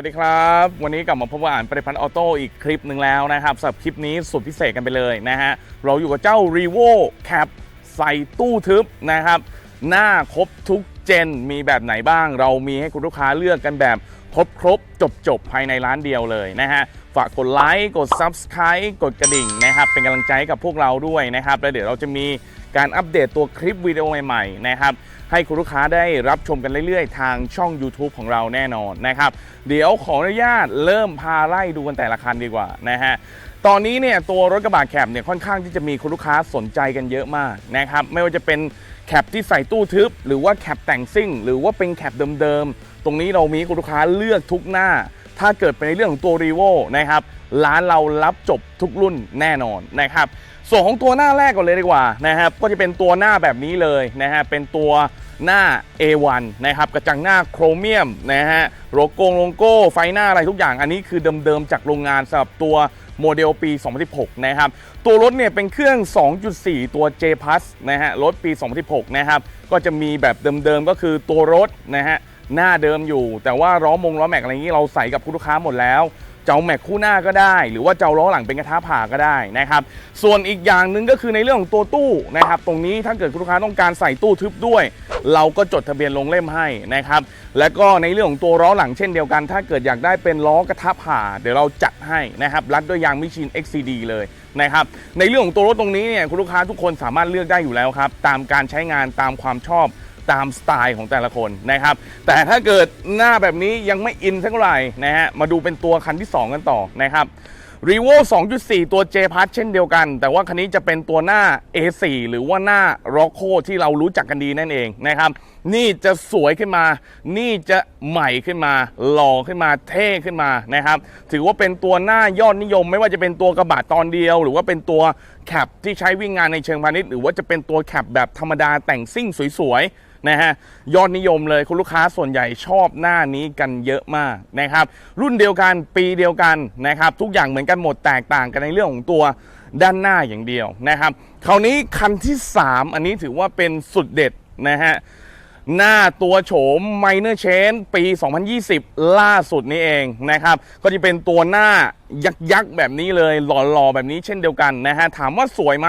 วัสดีครับ วันนี้กลับมาพบกับอ่านปริพันธ์ออโต้อีกคลิปหนึ่งแล้วนะครับสำหรับคลิปนี้สุดพิเศษกันไปเลยนะฮะ เราอยู่กับเจ้า r e v o Cap ใส่ตู้ทึบนะครับ หน้าครบทุกเจนมีแบบไหนบ้าง เรามีให้คุณลูกค้าเลือกกันแบบครบครบจบจบภายในร้านเดียวเลยนะฮะ ฝากกดไลค์กด Subscribe กดกระดิ่งนะครับ เป็นกำลังใจกับพวกเราด้วยนะครับ แล้วเดี๋ยวเราจะมี การอัปเดตตัวคลิปวิดีโอใหม่ๆนะครับให้คุณลูกค้าได้รับชมกันเรื่อยๆ ทางช่อง YouTube ของเราแน่นอนนะครับ เดี๋ยวขออนุญาตเริ่มพาไล่ดูกันแต่ละคันดีกว่านะฮะตอนนี้เนี่ยตัวรถกระบะแคปเนี่ยค่อนข้างที่จะมีคุณลูกค้าสนใจกันเยอะมากนะครับไม่ว่าจะเป็นแคปที่ใส่ตู้ทึบ หรือว่าแคปแต่งซิ่ง หรือว่าเป็นแคปเดิมๆ ตรงนี้เรามีคุณลูกค้าเลือกทุกหน้า ถ้าเกิดเป็นในเรื่องของตัวรีโวนะครับร้านเรารับจบทุกรุ่นแน่นอนนะครับ ส่วนของตัวหน้าแรกก่อนเลยดีกว่านะครับก็จะเป็นตัวหน้าแบบนี้เลยนะฮะเป็นตัวหน้า A1 นะครับกระจังหน้าโครเมียมนะฮะโลโก้โลโก้ไฟหน้าอะไรทุกอย่างอันนี้คือเดิมๆจากโรงงานสำหรับตัวโมเดลปี 2016 นะครับ ตัวรถเนี่ยเป็นเครื่อง 2.4 ตัว J Plus นะฮะ รถปี 2016 นะครับ ก็จะมีแบบเดิมๆ ก็คือตัวรถนะฮะ หน้าเดิมอยู่ แต่ว่าล้อมงล้อแม็กอะไรงนี้เราใส่กับคุณลูกค้าหมดแล้ว จะเอาแม็กคู่หน้าก็ได้ หรือว่าจะเอาล้อหลังเป็นกระทะผ่าก็ได้นะครับ ส่วนอีกอย่างหนึ่งก็คือในเรื่องของตัวตู้นะครับ ตรงนี้ถ้าเกิดคุณลูกค้าต้องการใส่ตู้ทึบด้วย เราก็จดทะเบียนลงเล่มให้นะครับ แล้วก็ในเรื่องของตัวล้อหลังเช่นเดียวกัน ถ้าเกิดอยากได้เป็นล้อกระทะผ่า เดี๋ยวเราจัดให้นะครับรัดด้วยยางมิชิน XCD เลยนะครับในเรื่องของตัวรถตรงนี้เนี่ยคุณลูกค้าทุกคนสามารถเลือกได้อยู่แล้วครับตามการใช้งานตามความชอบ ตามสไตล์ของแต่ละคนนะครับ แต่ถ้าเกิดหน้าแบบนี้ยังไม่อินสักเท่าไหร่นะฮะมาดูเป็นตัวคันที่ 2 กันต่อนะครับ r e v o 2.4 ตัว J p a s เช่นเดียวกัน แต่ว่าคันนี้จะเป็นตัวหน้า A4 หรือว่าหน้า r o c c o ที่เรารู้จักกันดีนั่นเองนะครับ นี่จะสวยขึ้นมา นี่จะใหม่ขึ้นมา หล่อขึ้นมาเท่ขึ้นมานะครับ ถือว่าเป็นตัวหน้ายอดนิยม ไม่ว่าจะเป็นตัวกระบะตอนเดียว หรือว่าเป็นตัวแคปที่ใช้วิ่งงานในเชิงพาณิชย์หรือว่าจะเป็นตัวแคปแบบธรรมดาแต่งซิ่งสวยๆ นะฮะยอดนิยมเลยคุณลูกค้าส่วนใหญ่ชอบหน้านี้กันเยอะมากนะครับ รุ่นเดียวกันปีเดียวกันนะครับ ทุกอย่างเหมือนกันหมดแตกต่างกันในเรื่องของตัวด้านหน้าอย่างเดียวนะครับคราวนี้คันที่ 3 อันนี้ถือว่าเป็นสุดเด็ดนะฮะ หน้าตัวโฉม Minor Change ปี 2020 ล่าสุดนี้เองนะครับ ก็จะเป็นตัวหน้ายักษ์ยักแบบนี้เลยหล่อๆแบบนี้เช่นเดียวกันนะฮะ ถามว่าสวยไหม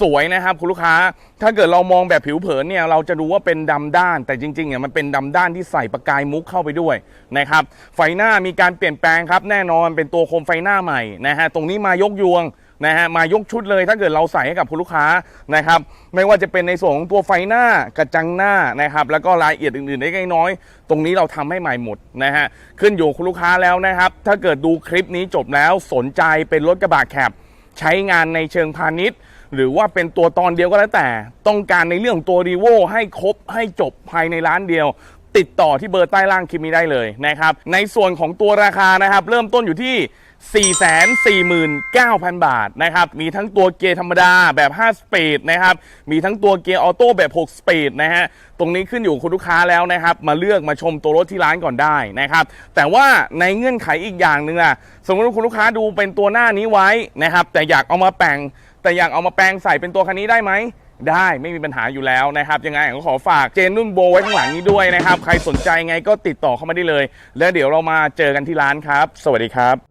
สวยนะครับคุณลูกค้า ถ้าเกิดเรามองแบบผิวเผินเนี่ยเราจะดูว่าเป็นดำด้าน แต่จริงๆเนี่ยมันเป็นดำด้านที่ใส่ประกายมุกเข้าไปด้วยนะครับ ไฟหน้ามีการเปลี่ยนแปลงครับ แน่นอนเป็นตัวโคมไฟหน้าใหม่นะฮะ ตรงนี้มายกยวง นะฮะมายกชุดเลยถ้าเกิดเราใส่ให้กับคุณลูกค้านะครับไม่ว่าจะเป็นในส่วนของตัวไฟหน้ากระจังหน้านะครับแล้วก็รายละเอียดอื่นๆได้น้อยๆตรงนี้เราทำให้ใหม่หมดนะฮะขึ้นอยู่คุณลูกค้าแล้วนะครับถ้าเกิดดูคลิปนี้จบแล้วสนใจเป็นรถกระบะแคบใช้งานในเชิงพาณิชย์ หรือว่าเป็นตัวตอนเดียวก็แล้วแต่ ต้องการในเรื่องของตัวรีโวให้ครบให้จบภายในร้านเดียว ติดต่อที่เบอร์ใต้ล่างคลิปนี้ได้เลยนะครับ ในส่วนของตัวราคานะครับ เริ่มต้นอยู่ที่449,000 บาทนะครับ มีทั้งตัวเกียร์ธรรมดาแบบ 5 สปีดนะครับ มีทั้งตัวเกียร์ออโต้แบบ 6 สปีดนะฮะ ตรงนี้ขึ้นอยู่คุณลูกค้าแล้วนะครับ มาเลือกมาชมตัวรถที่ร้านก่อนได้นะครับ แต่ว่าในเงื่อนไขอีกอย่างหนึ่งอะสมมติว่าคุณลูกค้าดูเป็นตัวหน้านี้ไว้นะครับ แต่อยากเอามาแปลง แต่อยากเอามาแปลงใส่เป็นตัวคันนี้ได้ไหม ได้ไม่มีปัญหาอยู่แล้วนะครับยังไงก็ขอฝากเจนนุ่นโบไว้ข้างหลังนี้ด้วยนะครับ ใครสนใจไงก็ติดต่อเข้ามาได้เลย แล้วเดี๋ยวเรามาเจอกันที่ร้านครับ สวัสดีครับ